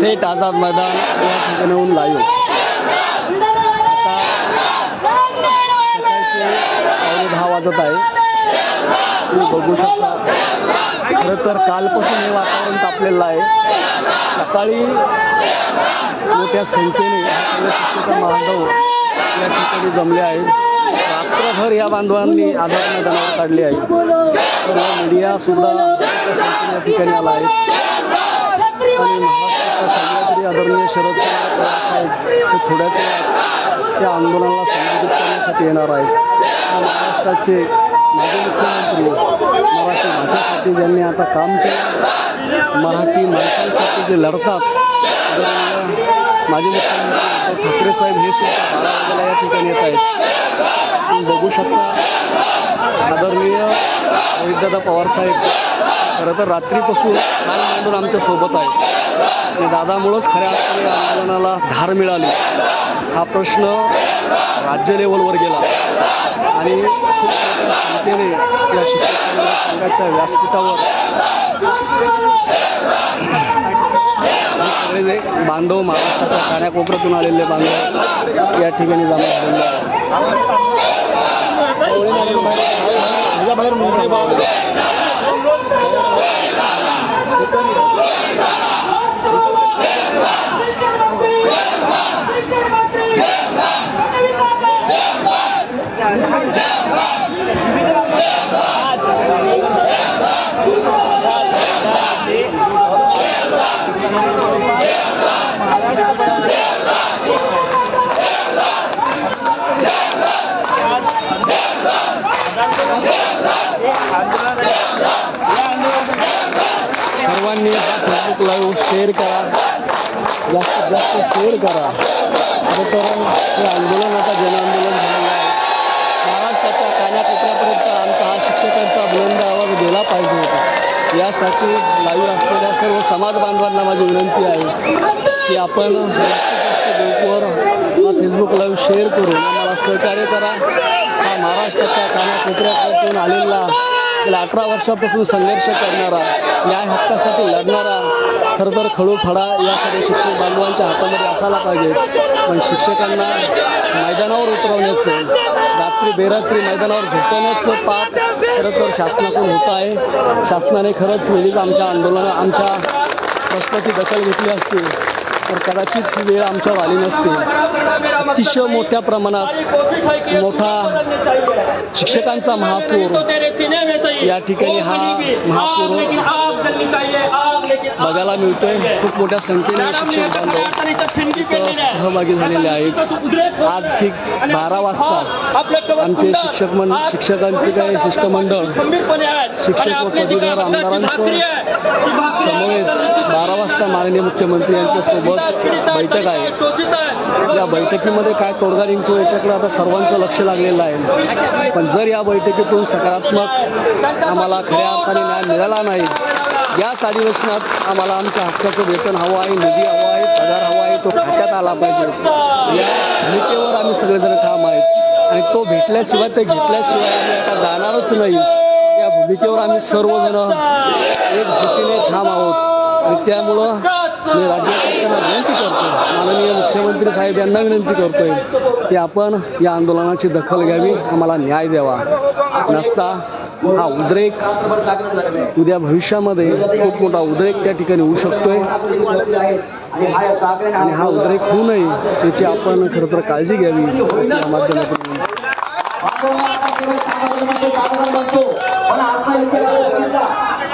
थेट आझाद मैदान या ठिकाणाहून लाईव्ह सकाळचे पावणे दहा वाजत आहे. तुम्ही बघू शकता. खरं तर कालपासून हे वातावरण तापलेलं आहे. सकाळी मोठ्या संख्येने सगळे शिक्षक बांधव या ठिकाणी जमले आहेत. रात्रभर या बांधवांनी आधार मैदानावर काढले आहे सर्व मीडिया सुद्धा या ठिकाणी आला आहे. आणि महाराष्ट्राच्या सह्याद्री आदरणीय शरद पवार साहेब हे थोड्याच वेळात त्या आंदोलनाला संबोधित करण्यासाठी येणार आहेत. महाराष्ट्राचे माजी मुख्यमंत्री मराठी भाषेसाठी ज्यांनी आता काम केलं मराठी माणसांसाठी जे लढतात माजी मुख्यमंत्री उद्धव ठाकरे साहेब हे सुद्धा बारा वाजेला या ठिकाणी येत आहेत. तुम्ही बघू शकता आदरणीय रोहितदादा पवार साहेब खरं तर रात्रीपासून काल आमच्यासोबत आहे. आणि दादामुळंच खऱ्या अर्थाने आंदोलनाला धार मिळाली. हा प्रश्न राज्य लेवलवर गेला. आणि खूप संख्येने या शिक्षक संघाच्या व्यासपीठावर सगळे जे बांधव महाराष्ट्राच्या कान्याकोपऱ्यातून आलेले बांधव या ठिकाणी जमा झालेले आहेत सर्वांनी हा फेसबुक लाईव्ह शेअर करा. जास्तीत जास्त शेअर करा. खरं तर हे आंदोलन आता जनआंदोलन झालेलं आहे. महाराष्ट्राच्या कानाकोपऱ्यापर्यंत आमचा हा शिक्षकांचा बुलंद आवाज गेला पाहिजे होता. यासाठी लाईव्ह असलेल्या सर्व समाज बांधवांना माझी विनंती आहे की आपण जास्तीत जास्त ग्रुपवर हा फेसबुक लाईव्ह शेअर करून आम्हाला सहकार्य करा. हा महाराष्ट्राच्या कानाकोपऱ्यापासून आलेला गेल्या अठरा वर्षापासून संघर्ष करणारा न्याय हक्कासाठी लढणारा खरं तर खडूफडा या सगळ्या शिक्षक बांधवांच्या हातामध्ये असायला पाहिजे. पण शिक्षकांना मैदानावर उतरवण्याचं रात्री बेरात्री मैदानावर झोपवण्याचं पाप खरं तर शासनाकडून होत आहे. शासनाने खरंच वेळीच आमच्या आंदोलन आमच्या प्रश्नाची दखल घेतली असती. तर कदाचित ही वेळ आमच्यावर आली नसती. अतिशय मोठ्या प्रमाणात मोठा शिक्षकांचा महापूर या ठिकाणी हा महापूर बघायला मिळतोय. खूप मोठ्या संख्येने शिक्षक बांधव इथं सहभागी झालेले आहेत. आज फिक्स बारा वाजता आमचे शिक्षक मंड शिक्षकांचे काही शिष्टमंडळ शिक्षक व पदवीधर आमदारांचं समवेत बारा वाजता माननीय मुख्यमंत्री यांच्यासोबत बैठक आहे. या बैठकीमध्ये काय तोडगा निघतो याच्याकडे आता सर्वांचं लक्ष लागलेलं आहे. पण जर या बैठकीतून सकारात्मक आम्हाला खऱ्या अर्थाने न्याय मिळाला नाही याच अधिवेशनात आम्हाला आमच्या हक्काचं वेतन हवं आहे निधी हवा आहे पगार हवा आहे तो खात्यात आला पाहिजे. या भूमिकेवर आम्ही सगळेजण ठाम आहेत. आणि तो भेटल्याशिवाय ते घेतल्याशिवाय आम्ही आता जाणारच नाही. या भूमिकेवर आम्ही सर्वजण भीतीने ठाम आहोत. आणि त्यामुळं मी राज्य सरकारला विनंती करतो माननीय मुख्यमंत्री साहेब यांना विनंती करतोय की आपण या आंदोलनाची दखल घ्यावी आम्हाला न्याय द्यावा. नसता हा उद्रेक उद्या भविष्यामध्ये खूप मोठा उद्रेक त्या ठिकाणी होऊ शकतोय. आणि हा उद्रेक होऊ नये त्याची आपण खरं तर काळजी घ्यावी या माध्यमातून